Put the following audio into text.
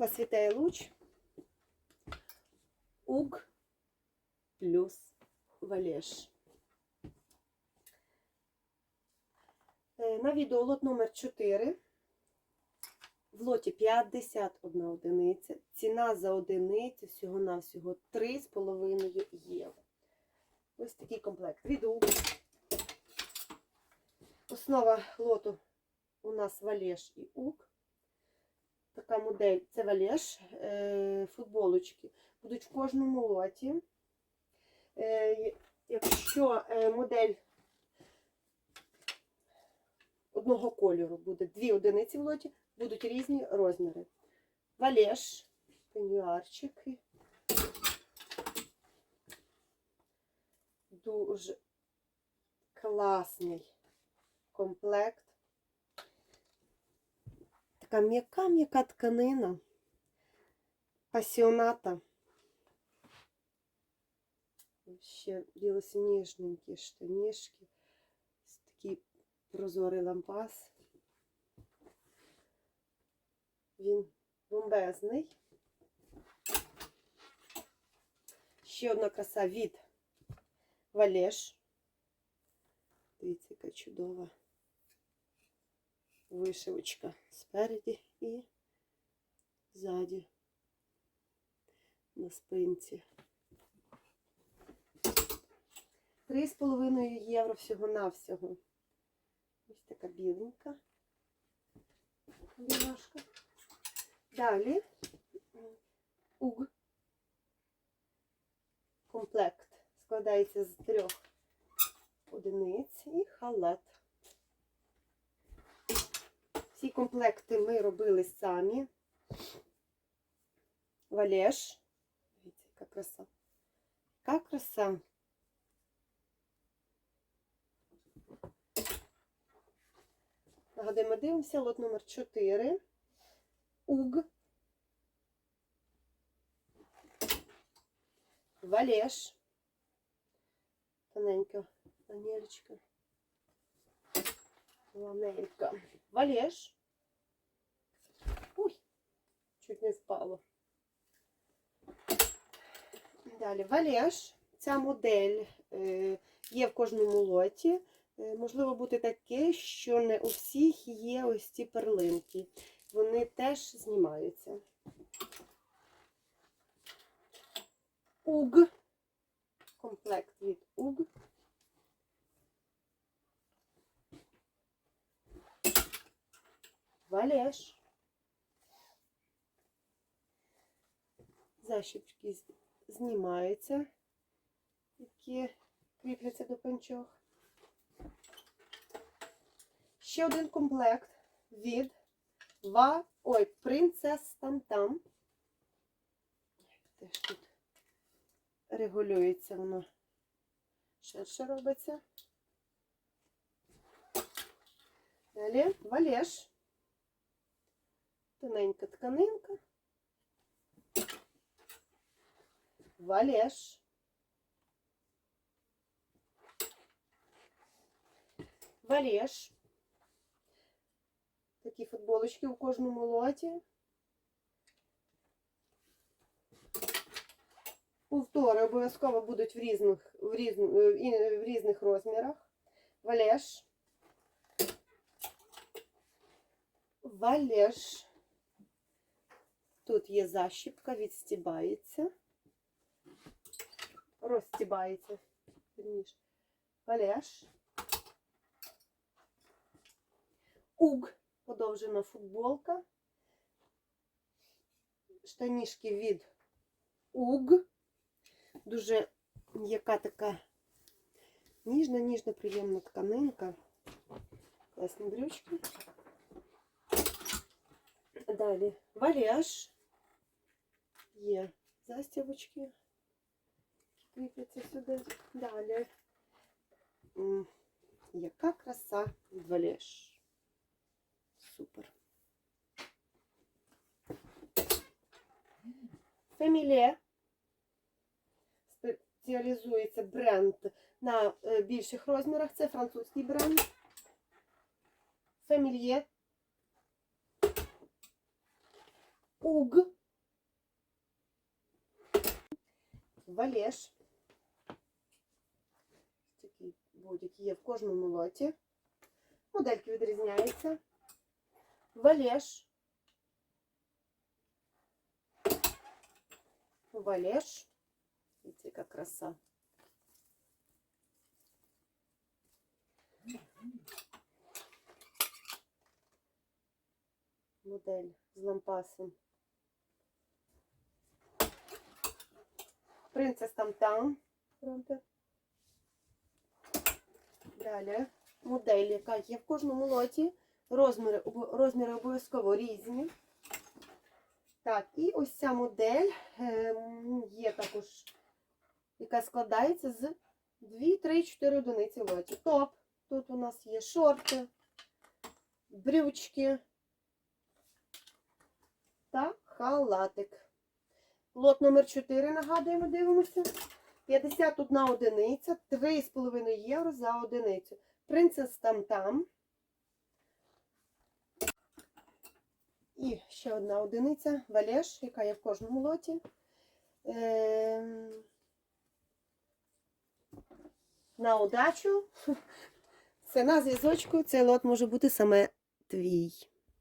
Посвітає луч. Уг плюс валеж. Е, На відео лот номер 4. В лоті 51 одиниця. Ціна за одиницю всього-навсього 3,5 євро. Ось такий комплект. Від. Основа лоту у нас валеж і уг. Така модель це валеж, е, футболочки. Будуть в кожному лоті. Е, Якщо е, модель одного кольору буде дві одиниці в лоті, будуть різні розміри. Валеж, пенюарчики. Дуже класний комплект. Така м'яка-м'яка тканина, пасіоната. Ще білосніжненькі штанішки. Такий прозорий лампас. Він бомбезний. Ще одна краса від Валеш. Дивіться, яка чудова вишивочка спереді і ззаді на спинці. 3,5 євро всього-навсього. Ось така біленька білашка. Далі уг. Комплект складається з трьох одиниць і халат. Ці комплекти ми робили самі. Валеш. Дивіться, яка краса. Яка краса. Нагадуємо, дивимося, лот номер 4. Уг. Валеш. Тоненька панелечка. Ланелька. Валеш. Ой, чуть не впало. Далі валеш. Ця модель е, є в кожному лоті. Е, Можливо бути таке, що не у всіх є ось ці перлинки. Вони теж знімаються. Уг. Комплект від Уг. Валеш. Защіпки знімаються, які кріпляться до панчох. Ще один комплект від Ва... Ой, Принцес Там-Там. Теж тут регулюється воно. Ширше робиться. Далі валеш. Тоненька тканинка. Валеш. Валеш. Такі футболочки у кожному лоті. Повтори обов'язково будуть в різних, в, різ, в різних розмірах. Валеш. Валеш. Тут є защіпка, відстібається. Розстібається. Вірніше. Валеш. Уг. Подовжена футболка. Штанішки від Уг. Дуже м'яка така ніжна, ніжна, приємна тканинка. Класні брючки. Далі валіаж. Є застібочки, які кріпляться сюди. Далі. М, Яка краса від валіаж. Супер. Фемілє спеціалізується бренд на е, більших розмірах. Це французький бренд. Фемільє. Уг. Валеш. Такий бодік є в кожному лоті. Модельки відрізняються. Валеш. Валеш. Дивіться, яка краса. Модель з лампасом. Принцес там там. Далі модель, яка є в кожному лоті. Розміри, розміри обов'язково різні. Так, і ось ця модель ем, є також, яка складається з 2, 3, 4 одиниці лоті. Топ. Тут у нас є шорти, брючки та халатик. Лот номер 4, нагадуємо, дивимося. 51 одиниця, 3,5 євро за одиницю. Принцес там там. І ще одна одиниця Валеш, яка є в кожному лоті. Ем, На удачу. Це зв'язочку. Цей лот може бути саме твій.